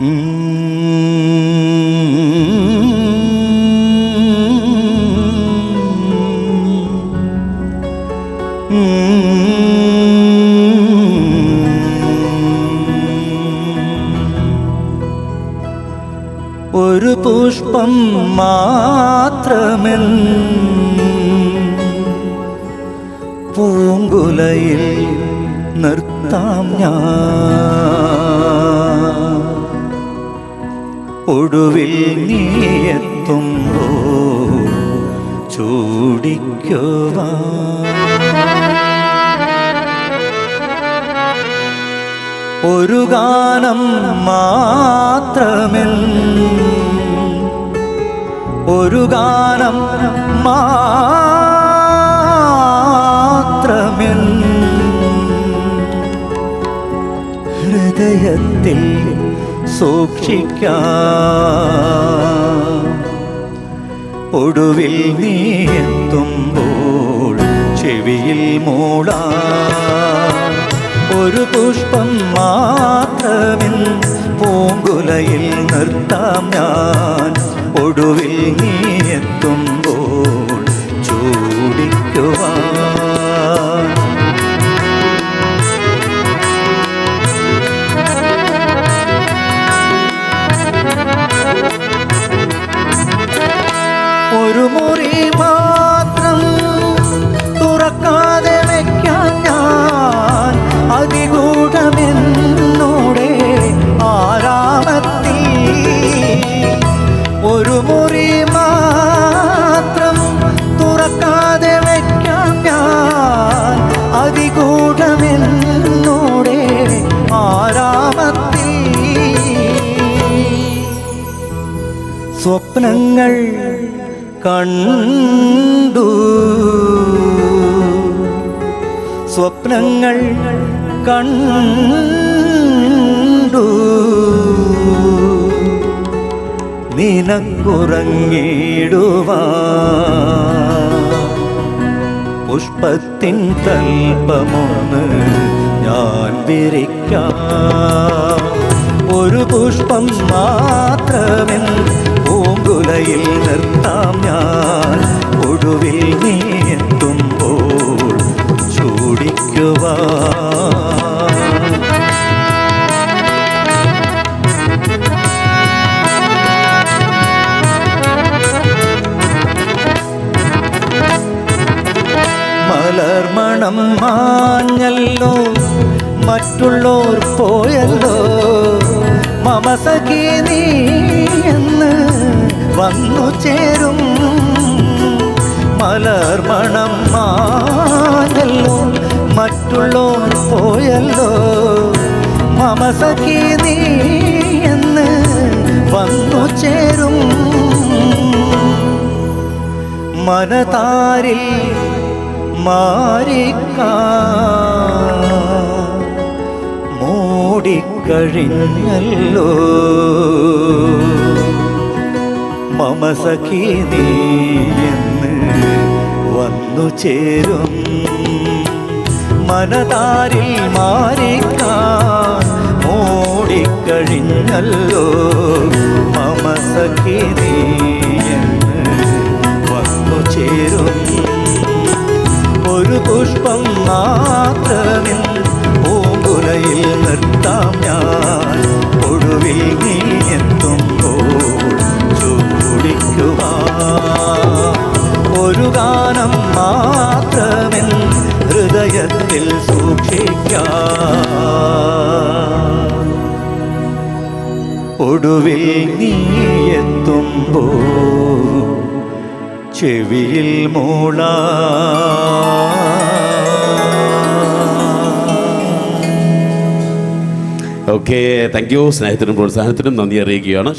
ഒരു പുഷ്പം മാത്രമിൽ പൂങ്കുലയിൽ നിർത്താം ഞാൻ. ഒടുവിൽ നീ എത്തുമ്പോ ചൂടിക്കുവാ ഒരു ഗാനം മാത്രമെൻ ഒരു ഗാനം മാത്രമെൻ ഹൃദയത്തിൽ സൂക്ഷിക്കാം. ഒടുവിൽ നീ എത്തുമ്പോൾ ചെവിയിൽ മൂടാ. ഒരു പുഷ്പം മാത്രമിൽ പൂങ്കുലയിൽ നിർത്താം ഞാൻ. ഒടുവിൽ നീ അതികൂടമെന്നോടെ ആരാമത്തിൽ? ഒരു മുറി മാത്രം തുറക്കാതെ വയ്ക്കാം ഞാൻ. അതികൂടമെന്നൂടെ ആരാമത്തിൽ? സ്വപ്നങ്ങൾ കണ്ടു. സ്വപ്നങ്ങൾ കണ്ടു. നിനക്കുറങ്ങിടുവാ പുഷ്പത്തിൻ തൽപ്പമൊന്ന് ഞാൻ വിരിക്കാം. ഒരു പുഷ്പം മാത്രമെന്ന് പൂങ്കുലയിൽ നിർത്താം. മലർമണം മാഞ്ഞല്ലോ മറ്റുള്ളോർ പോയല്ലോ. മമസഖി നീ എന്ന് വന്നു ചേരും. മലർമണം മാഞ്ഞല്ലോ മറ്റുള്ളോർ പോയല്ലോ. മമസഖി നീ എന്ന് വന്നു ചേരും. മനതാരിൽ മാറിക്ക മൂടിക്കഴിഞ്ഞല്ലോ. മമ സഖി നീ എന്ന് വന്നു ചേരും. മനതാരിൽ മാറിക്കാൻ മൂടിക്കഴിഞ്ഞല്ലോ. മമ സഖി നീ നിർത്താം ഞാൻ ഒടുവിൽ നീ എത്തുമ്പോൾ ചൂടിക്കുവാ ഒരു ഗാനം മാത്രമെൻ ഹൃദയത്തിൽ സൂക്ഷിക്കാം ഒടുവിൽ നീ എത്തുമ്പോൾ ചെവിയിൽ മൂളാ ഓക്കെ താങ്ക് യു സ്നേഹത്തിനും പ്രോത്സാഹനത്തിനും നന്ദി അറിയിക്കുകയാണ്.